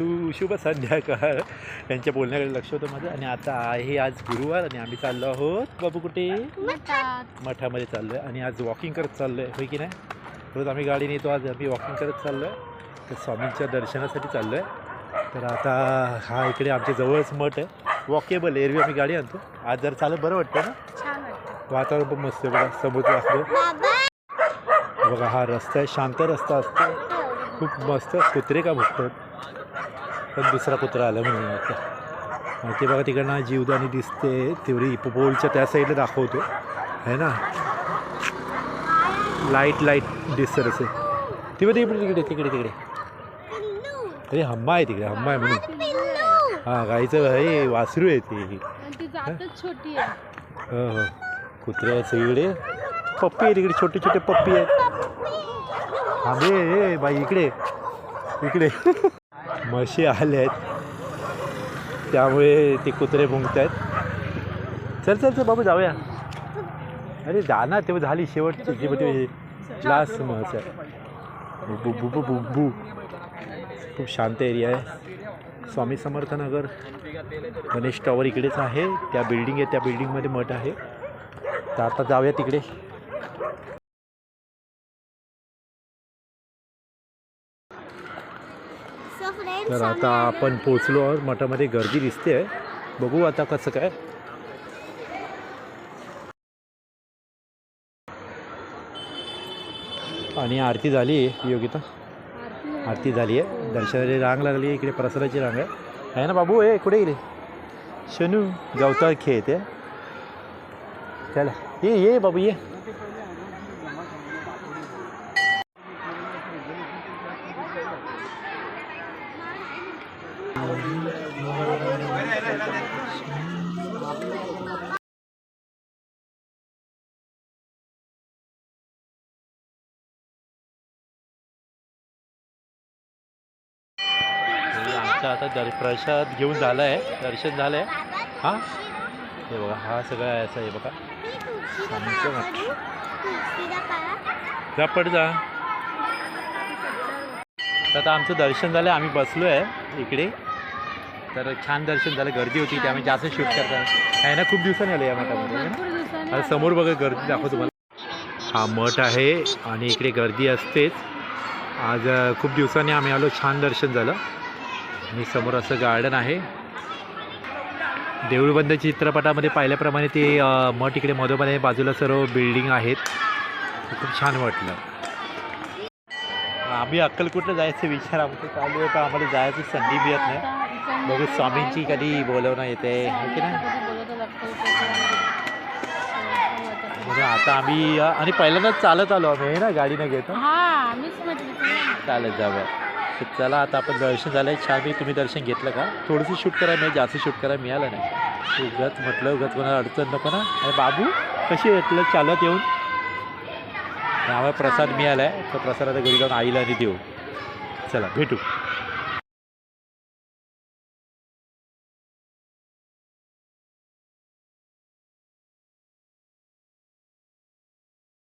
सु शुभ संध्याकाळ. यांच्या बोलण्याकडे लक्ष होतं माझं. आणि आता आहे आज गुरुवार आणि आम्ही चाललो आहोत. बाबू कुठे? मठामध्ये चाललो आहे आणि आज वॉकिंग करत चाललो आहे होय की नाही? रोज आम्ही गाडी नेतो. आज आम्ही वॉकिंग करत चाललो आहे तर स्वामींच्या दर्शनासाठी चाललो आहे तर आता हा इकडे आमच्या जवळच मठ आहे. वॉकेबल एरवी आम्ही गाडी आणतो. आज जर चालत बरं वाटतं ना? वातावरण पण मस्त आहे बघा. समुद्र असतो. बघा हा रस्ता आहे. शांत रस्ता असतो. खूप मस्त. कुत्रे का भुकतात पण दुसरा कुत्रा आला म्हणून आता ते. बघा तिकडनं जीवदानी दिसते तेवढी पोलच्या त्या साईडला दाखवतो. आहे ना? लाइट लाइट दिसतं असे ती बघ तिकडे तिकडे तिकडे तिकडे. अरे हम्मा आहे तिकडे हम्मा आहे म्हणून. हां गाईचं हे वासरू आहे ती. छोटी आहे. हो हो. कुत्रे सगळीकडे पप्पी आहे तिकडे छोटे छोटे पप्पी आहेत. ए बाई इकडे. इकडे. म्हशी आले आहेत. त्यामुळे ते कुत्रे भुंकत आहेत. चल चल चल बाबू जाऊया. अरे जा ना तेव्हा झाली शेवटची जी म्हणजे लास्ट महत्त्व आहे. बु बु बु बु बु खूप शांत एरिया आहे. स्वामी समर्थ नगर. गणेश टॉवर इकडेच आहे. त्या बिल्डिंग आहे त्या बिल्डिंगमध्ये मठ आहे. तर आता जाऊया तिकडे. तर आता आपण पोचलो आहोत. मठामध्ये गर्दी दिसते आहे बघू आता कसं काय. आणि आरती झाली आहे योगिता. आरती झाली आहे. दर्शनाची रांग लागली आहे. इकडे प्रसादाची रांग आहे. आहे ना बाबू? ए कुठे गेले? शनू गवता खेळते. चला. ये ये बाबू ये. आता दर प्रसाद घेऊन झालं आहे दर्शन झालं आहे हां? हे बघा हा सगळा आहे असं आहे बघा. स्वामींचं मठ जा पड जा. आता आमचं दर्शन झालं आम्ही बसलो आहे इकडे. तर छान दर्शन झालं गर्दी होती त्यामुळे जास्त शूट करतात आहे ना खूप दिवसांनी आलं या मठामध्ये है आता समोर बघा गर्दी दाखवतो तुम्हाला. हा मठ आहे आणि इकडे गर्दी असतेच. आज खूप दिवसांनी आम्ही आलो छान दर्शन झालं. आणि समोर असं गार्डन आहे. देऊळबंद चित्रपटामध्ये पाहिल्याप्रमाणे ते मठ इकडे मधोमध्ये बाजूला सर्व बिल्डिंग आहेत. खूप छान वाटलं. आम्ही अक्कलकोटला जायचं विचार आमचं चालू आहे पण आम्हाला जायची संधी मिळत नाही. बघू स्वामींची कधी बोलवणं येते है की नाही. म्हणजे आता आम्ही आणि पहिल्यांदाच चालत आलो आम्ही ना गाडीनं घेतो. चालत जाऊया. तर चला आता आपण दर्शन झालं आहे छान तुम्ही दर्शन घेतलं का? थोडंसं शूट करायला मिळालं जास्त शूट करायला मिळालं नाही. उगाच म्हटलं उगाच कोणाला अडचण नको ना. आणि बाबू कशी वाटलं चालत येऊन? आम्हाला प्रसाद मिळाला आहे तो प्रसाद आता घरी जाऊन आईला आणि देऊ. चला भेटू.